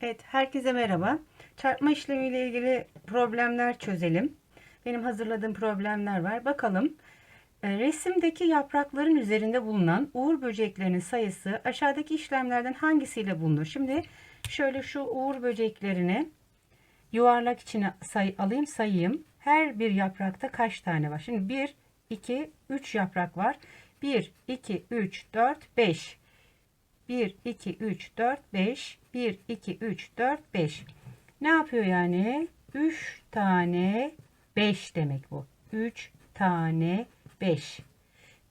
Evet, herkese merhaba. Çarpma işlemiyle ilgili problemler çözelim. Benim hazırladığım problemler var. Bakalım. E, Resimdeki yaprakların üzerinde bulunan uğur böceklerinin sayısı aşağıdaki işlemlerden hangisiyle bulunur? Şimdi şöyle şu uğur böceklerini yuvarlak içine say alayım sayayım. Her bir yaprakta kaç tane var? Şimdi 1, 2, 3 yaprak var. 1, 2, 3, 4, 5. 1, 2, 3, 4, 5. 1, 2, 3, 4, 5. Ne yapıyor yani? 3 tane 5 demek bu. 3 tane 5.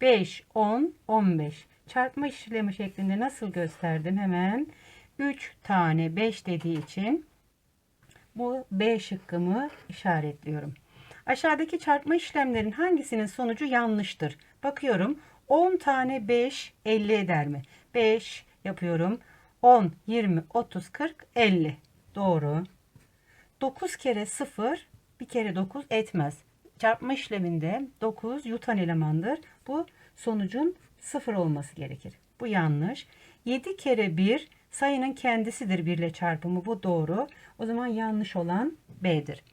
5, 10, 15. Çarpma işlemi şeklinde nasıl gösterdim? Hemen 3 tane 5 dediği için bu B şıkkımı işaretliyorum. Aşağıdaki çarpma işlemlerin hangisinin sonucu yanlıştır? Bakıyorum 10 tane 5 50 eder mi? 5 yapıyorum. 10, 20, 30, 40, 50. Doğru. 9 kere 0 bir kere 9 etmez. Çarpma işleminde 9 yutan elemandır. Bu sonucun 0 olması gerekir. Bu yanlış. 7 kere 1 sayının kendisidir 1 ile çarpımı. Bu doğru. O zaman yanlış olan B'dir.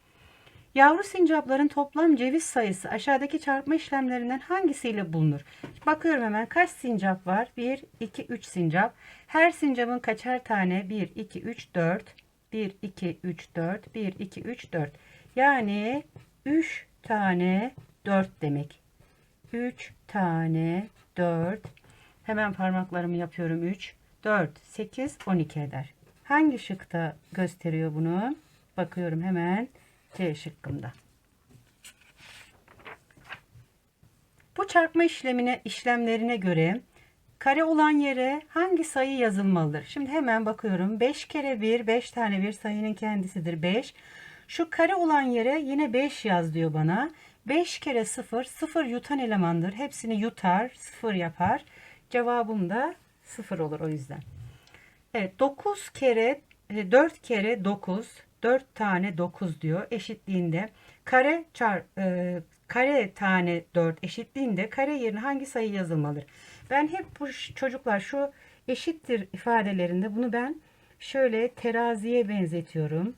Yavru sincapların toplam ceviz sayısı aşağıdaki çarpma işlemlerinden hangisiyle bulunur? Bakıyorum hemen kaç sincap var? 1, 2, 3 sincap. Her sincapın kaçar tane? 1, 2, 3, 4. 1, 2, 3, 4. 1, 2, 3, 4. Yani 3 tane 4 demek. 3 tane 4. Hemen parmaklarımı yapıyorum. 3, 4, 8, 12 eder. Hangi şıkta gösteriyor bunu? Bakıyorum hemen. C şıkkında. Bu çarpma işlemine işlemlerine göre kare olan yere hangi sayı yazılmalıdır? Şimdi hemen bakıyorum. 5 kere 1, 5 tane bir sayının kendisidir 5. Şu kare olan yere yine 5 yaz diyor bana. 5 kere 0, 0 yutan elemandır. Hepsini yutar, 0 yapar. Cevabım da 0 olur o yüzden. Evet 9 kere 4 kere 9 4 tane 9 diyor eşitliğinde kare çar e, kare tane 4 eşitliğinde kare yerine hangi sayı yazılmalıdır? Ben hep bu çocuklar şu eşittir ifadelerinde bunu ben şöyle teraziye benzetiyorum.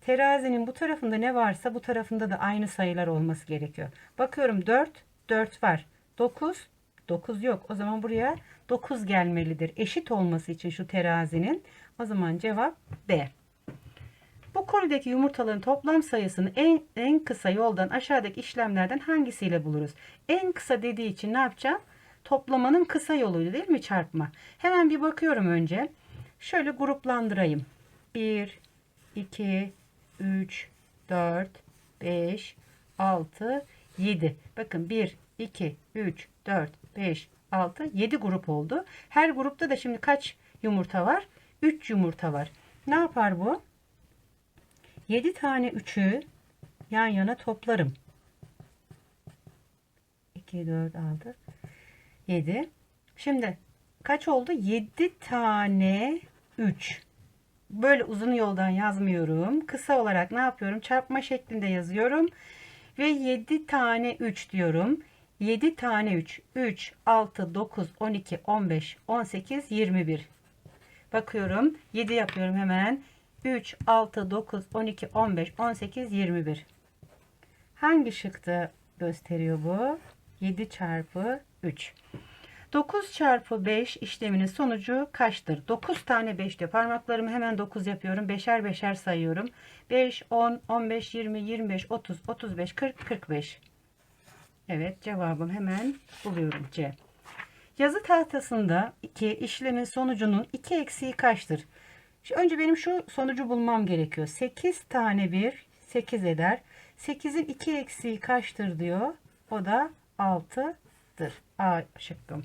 Terazinin bu tarafında ne varsa bu tarafında da aynı sayılar olması gerekiyor. Bakıyorum 4 4 var. 9 9 yok. O zaman buraya 9 gelmelidir. Eşit olması için şu terazinin. O zaman cevap B. Bu kolideki yumurtaların toplam sayısını en, en kısa yoldan aşağıdaki işlemlerden hangisiyle buluruz? En kısa dediği için ne yapacağım? Toplamanın kısa yoluydu değil mi çarpma? Hemen bir bakıyorum önce. Şöyle gruplandırayım. 1, 2, 3, 4, 5, 6, 7. Bakın 1, 2, 3, 4, 5, 6, 7 grup oldu. Her grupta da şimdi kaç yumurta var? 3 yumurta var. Ne yapar bu? 7 tane 3'ü yan yana toplarım. 2, 4, 6, 7. Şimdi kaç oldu? 7 tane 3. Böyle uzun yoldan yazmıyorum. Kısa olarak ne yapıyorum? Çarpma şeklinde yazıyorum. Ve 7 tane 3 diyorum. 7 tane 3. 3, 6, 9, 12, 15, 18, 21. Bakıyorum. 7 yapıyorum hemen. 3, 6, 9, 12, 15, 18, 21. Hangi şıkta gösteriyor bu? 7 çarpı 3. 9 çarpı 5 işleminin sonucu kaçtır? 9 tane 5 diyor. Parmaklarımı hemen 9 yapıyorum. Beşer beşer sayıyorum. 5, 10, 15, 20, 25, 30, 35, 40, 45. Evet cevabım hemen buluyorum C. Yazı tahtasında 2 işlemin sonucunun 2 eksiği kaçtır? Şimdi önce benim şu sonucu bulmam gerekiyor. 8 tane 1 8 eder. 8'in 2 eksiği kaçtır diyor. O da 6'dır. A şıkkım.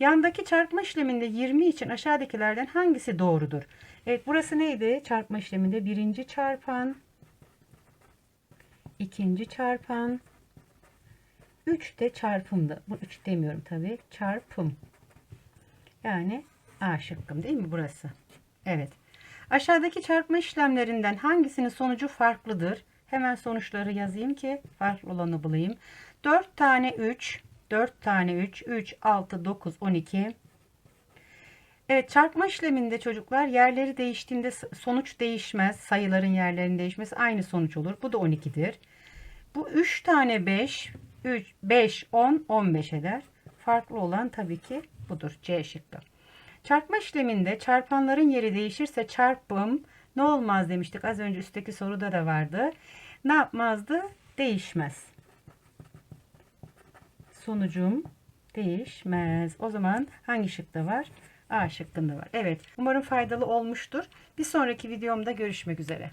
Yandaki çarpma işleminde 20 için aşağıdakilerden hangisi doğrudur? Evet burası neydi? Çarpma işleminde birinci çarpan, ikinci çarpan, 3 de çarpımdı. Bu 3 demiyorum tabii. Çarpım. Yani A şıkkım değil mi burası? Evet. Aşağıdaki çarpma işlemlerinden hangisinin sonucu farklıdır? Hemen sonuçları yazayım ki farklı olanı bulayım. 4 tane 3, 4 tane 3, 3, 6, 9, 12. Evet çarpma işleminde çocuklar yerleri değiştiğinde sonuç değişmez. Sayıların yerlerinin değişmesi aynı sonuç olur. Bu da 12'dir. Bu 3 tane 5, 3, 5, 10, 15 eder. Farklı olan tabii ki budur. C şıkkı. Çarpma işleminde çarpanların yeri değişirse çarpım ne olmaz demiştik. Az önce üstteki soruda da vardı. Ne yapmazdı? Değişmez. Sonucum değişmez. O zaman hangi şıkta var? A şıkkında var. Evet. Umarım faydalı olmuştur. Bir sonraki videomda görüşmek üzere.